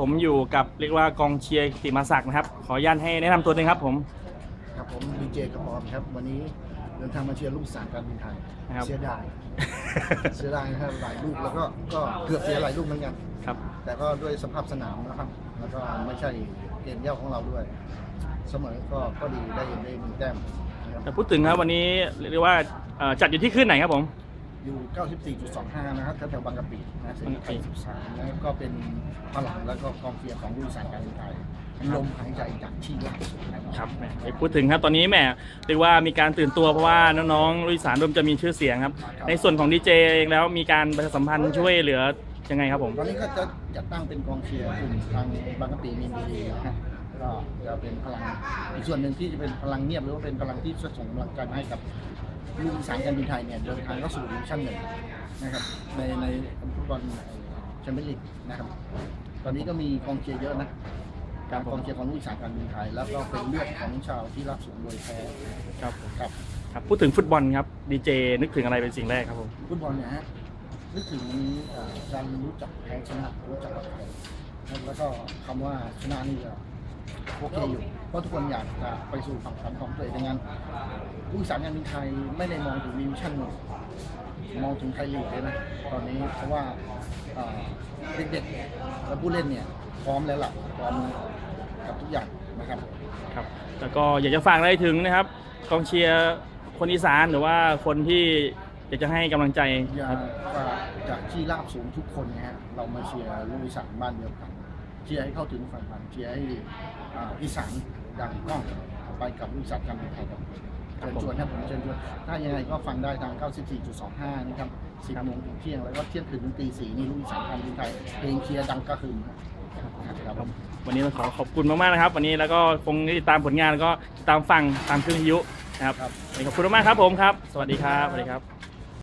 ผมอยู่กับเรียกว่ากองเชียร์กิติมาศักดิ์นะครับ ขออนุญาตให้แนะนำตัวหนึงครับผมครับผมดีเจกระปอมครับ วันนี้เดินทางมาเชียร์ลูกสารการบินไทยนะครับ เสียดาย เสียดายนะครับหลายลูกแล้วก็ก็เกือบเสียหลายลูกเหมือนกัน ครับ แต่ก็ด้วยสภาพสนามนะครับ แล้วก็ไม่ใช่เกมเย่าของเราด้วย เสมอก็ก็ดีได้ได้หนึ่งแต้มนะครับแต่พูดถึงครับวันนี้เรียกว่าเอ่อจัดอยู่ที่ขึ้นไหนครับผม อยู่ 94.25 นะครับแถวๆบางกะปินะถึงบางกะปิ13นะครับก็เป็นพลังแล้วก็กองเชียร์ของลูกสารการบินไทยลมหายใจจากที่ล่าสุดนะครับครับแหมไปพูดถึงครับตอนนี้แหมเรียกว่ามีการตื่นตัวเพราะว่าน้องๆลุยสารเริ่มจะมีชื่อเสียงครับครับ ในส่วนของดีเจเองแล้วมีการประชาสัมพันธ์ช่วยเหลือยังไงครับผม ตอนนี้ก็จะจัดตั้งเป็นกองเชียร์กลุ่มทางบางกะปิมีนบุรีนะฮะก็จะเป็นพลังอีกส่วนหนึ่งที่จะเป็นพลังเงียบหรือว่าเป็นพลังที่ส่งกำลังใจมาให้กับ ลูกอีสานการบินไทยเนี่ยเดินทางเข้าสู่ดิวิชั่นหนึ่งนะครับในในฟุตบอลแชมเปี้ยนลีกนะครับ ตอนนี้ก็มีกองเชียร์เยอะนะการกองเชียร์ของลูกอีสานการบินไทย แล้วก็เป็นเลือดของชาวที่รักสูงโดยแท้ครับครับครับพูดถึงฟุตบอลครับดีเจนึกถึงอะไรเป็นสิ่งแรกครับผมฟุตบอลเนี่ยฮะนึกถึงเอ่อการรู้จักแพ้ชนะรู้จักอภัยแล้วก็คำว่าชนะนี่ก็โอเคอยู่เพราะทุกคนอยากจะไปสู่ฝั่งฝันของตัวเองดังนั้น ผู้สารการบินไทยไม่ได้มองถึงดิวิชั่นหนึ่งมองถึงไทยลีกเลยนะตอนนี้เพราะว่าเอ่อเด็กๆและผู้เล่นเนี่ยพร้อมแล้วล่ะพร้อมกับทุกอย่างนะครับครับแล้วก็อยากจะฝากอะไรถึงนะครับกองเชียร์คนอีสานหรือว่าคนที่อยากจะให้กำลังใจอยาครับฝากจากที่ราบสูงทุกคนนะฮะเรามาเชียร์ลูกอีสานบ้านเดียวกันเชียร์ให้เข้าถึงฝันฝันเชียร์ให้อ่าอีสานดังกล้องไปกับลูกอีสานการบินไทยครับ เชิญชวนครับผมเชิญชวนถ้ายังไงก็ฟังได้ทาง 94.25 นะครับ 10โมงถึงเที่ยง แล้วก็เที่ยงคืนถึงตี4นี่ลูกอีสานการบินไทยเพลงเชียร์ดังกระหึ่มครับผมวันนี้ต้องขอขอบคุณมากๆนะครับ วันนี้แล้วก็คงได้ติดตามผลงานแล้วก็ติดตามฟังตามคลื่นวิทยุนะครับครับวันนี้ขอบคุณมากๆครับผมครับ สวัสดีครับสวัสดีครับ